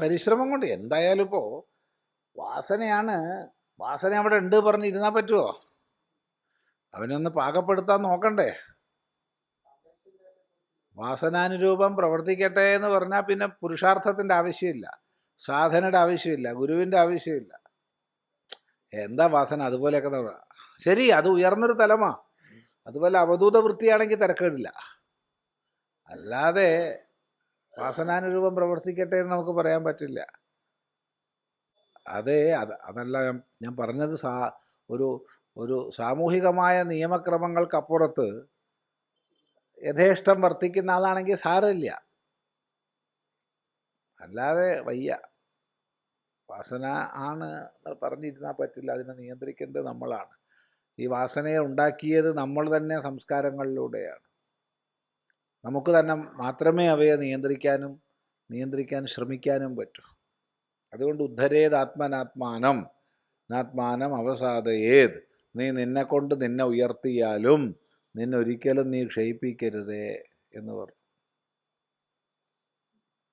പരിശ്രമം കൊണ്ട് എന്തായാലും ഇപ്പോൾ വാസനയാണ് വാസന അവിടെ ഉണ്ട് പറഞ്ഞ് ഇരുന്നാൽ പറ്റുമോ അവനൊന്ന് പാകപ്പെടുത്താൻ നോക്കണ്ടേ? വാസനാനുരൂപം പ്രവർത്തിക്കട്ടെ എന്ന് പറഞ്ഞാൽ പിന്നെ പുരുഷാർത്ഥത്തിന്റെ ആവശ്യമില്ല സാധനയുടെ ആവശ്യമില്ല ഗുരുവിന്റെ ആവശ്യമില്ല. എന്താ വാസന? അതുപോലെയൊക്കെ നമ്മൾ ശരി അത് ഉയർന്നൊരു തലമാ. അതുപോലെ അവധൂത വൃത്തിയാണെങ്കിൽ തിരക്കേടില്ല. അല്ലാതെ വാസനാനുരൂപം പ്രവർത്തിക്കട്ടെ എന്ന് നമുക്ക് പറയാൻ പറ്റില്ല. അതേ അത് അതല്ല ഞാൻ- പറഞ്ഞത് സാ ഒരു ഒരു സാമൂഹികമായ നിയമക്രമങ്ങൾക്കപ്പുറത്ത് യഥേഷ്ടം വർത്തിക്കുന്ന ആളാണെങ്കിൽ സാരമില്ല. അല്ലാതെ വയ്യ. വാസന ആണ് പറഞ്ഞിരുന്നാൽ പറ്റില്ല. അതിനെ നിയന്ത്രിക്കേണ്ടത് നമ്മളാണ്. ഈ വാസനയെ ഉണ്ടാക്കിയത് നമ്മൾ തന്നെ സംസ്കാരങ്ങളിലൂടെയാണ്. നമുക്ക് തന്നെ മാത്രമേ അവയെ നിയന്ത്രിക്കാനും നിയന്ത്രിക്കാൻ ശ്രമിക്കാനും പറ്റൂ. അതുകൊണ്ട് ഉദ്ധരേത് ആത്മനാത്മാനം? നാത്മാനം അവസാദയേത് നീ നിന്നെ കൊണ്ട് നിന്നെ ഉയർത്തിയാലും നിന്നൊരിക്കലും നീ ക്ഷയിപ്പിക്കരുതേ എന്ന് പറഞ്ഞു.